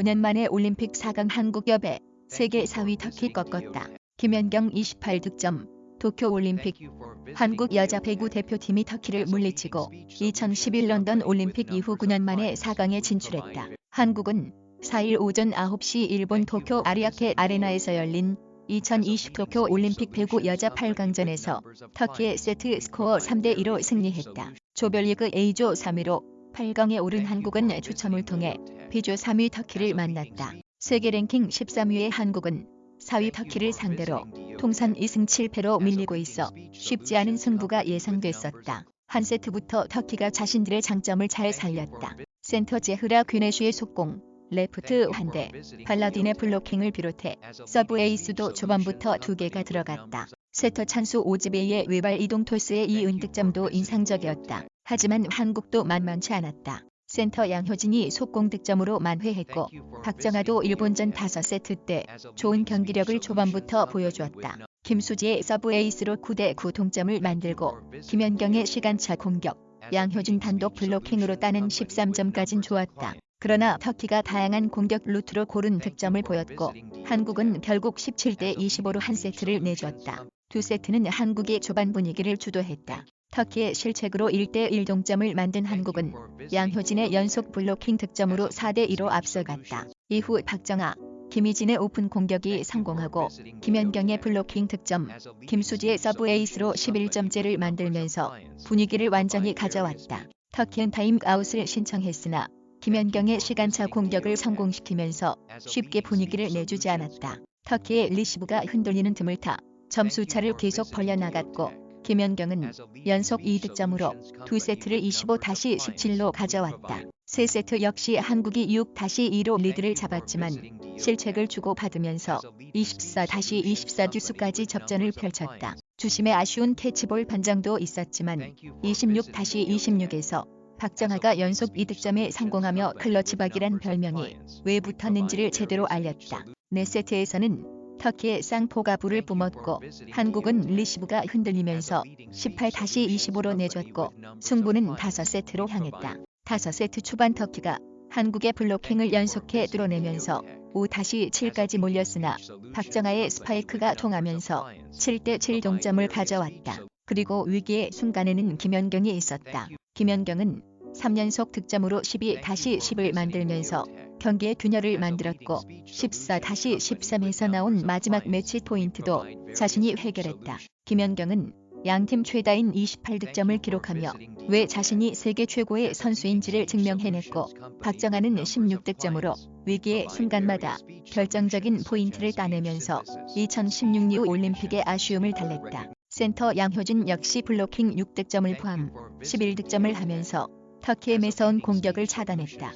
9년 만에 올림픽 4강 한국협에 세계 4위 터키 꺾었다. 김연경 28득점 도쿄올림픽 한국 여자 배구 대표팀이 터키를 물리치고 2011 런던 올림픽 이후 9년 만에 4강에 진출했다. 한국은 4일 오전 9시 일본 도쿄 아리아케 아레나에서 열린 2020 도쿄 올림픽 배구 여자 8강전에서 터키의 세트 스코어 3대 2로 승리했다. 조별리그 A조 3위로 8강에 오른 한국은 추첨을 통해 B조 3위 터키를 만났다. 세계 랭킹 13위의 한국은 4위 터키를 상대로 통산 2승 7패로 밀리고 있어 쉽지 않은 승부가 예상됐었다. 한 세트부터 터키가 자신들의 장점을 잘 살렸다. 센터 제흐라 귀네슈의 속공, 레프트 한대, 발라딘의 블로킹을 비롯해 서브 에이스도 초반부터 두 개가 들어갔다. 세터 찬수 오즈베이의 외발 이동 토스의 이 은 득점도 인상적이었다. 하지만 한국도 만만치 않았다. 센터 양효진이 속공 득점으로 만회했고 박정아도 일본전 5세트 때 좋은 경기력을 초반부터 보여주었다. 김수지의 서브 에이스로 9대9 동점을 만들고 김연경의 시간차 공격, 양효진 단독 블로킹으로 따는 13점까진 좋았다. 그러나 터키가 다양한 공격 루트로 고른 득점을 보였고 한국은 결국 17대 25로 한 세트를 내줬다. 두 세트는 한국이 초반 분위기를 주도했다. 터키의 실책으로 1대1 동점을 만든 한국은 양효진의 연속 블로킹 득점으로 4대2로 앞서갔다. 이후 박정아, 김희진의 오픈 공격이 성공하고 김연경의 블로킹 득점, 김수지의 서브 에이스로 11점째를 만들면서 분위기를 완전히 가져왔다. 터키는 타임아웃을 신청했으나 김연경의 시간차 공격을 성공시키면서 쉽게 분위기를 내주지 않았다. 터키의 리시브가 흔들리는 틈을 타 점수차를 계속 벌려나갔고 김연경은 연속 2득점으로 두 세트를 25-17로 가져왔다. 세 세트 역시 한국이 6-2로 리드를 잡았지만 실책을 주고받으면서 24-24 듀스까지 접전을 펼쳤다. 주심의 아쉬운 캐치볼 반장도 있었지만 26-26에서 박정아가 연속 2득점에 성공하며 클러치박이란 별명이 왜 붙었는지를 제대로 알렸다. 4세트에서는 터키의 쌍포가 불을 뿜었고 한국은 리시브가 흔들리면서 18-25로 내줬고 승부는 5세트로 향했다. 5세트 초반 터키가 한국의 블로킹을 연속해 뚫어내면서 5-7까지 몰렸으나 박정아의 스파이크가 통하면서 7대7 동점을 가져왔다. 그리고 위기의 순간에는 김연경이 있었다. 김연경은 3연속 득점으로 12-10을 만들면서 경기의 균열을 만들었고 14-13에서 나온 마지막 매치 포인트도 자신이 해결했다. 김연경은 양팀 최다인 28득점을 기록하며 왜 자신이 세계 최고의 선수인지를 증명해냈고 박정아는 16득점으로 위기의 순간마다 결정적인 포인트를 따내면서 2016 리우 올림픽의 아쉬움을 달랬다. 센터 양효진 역시 블로킹 6득점을 포함 11득점을 하면서 터키의 매서운 공격을 차단했다.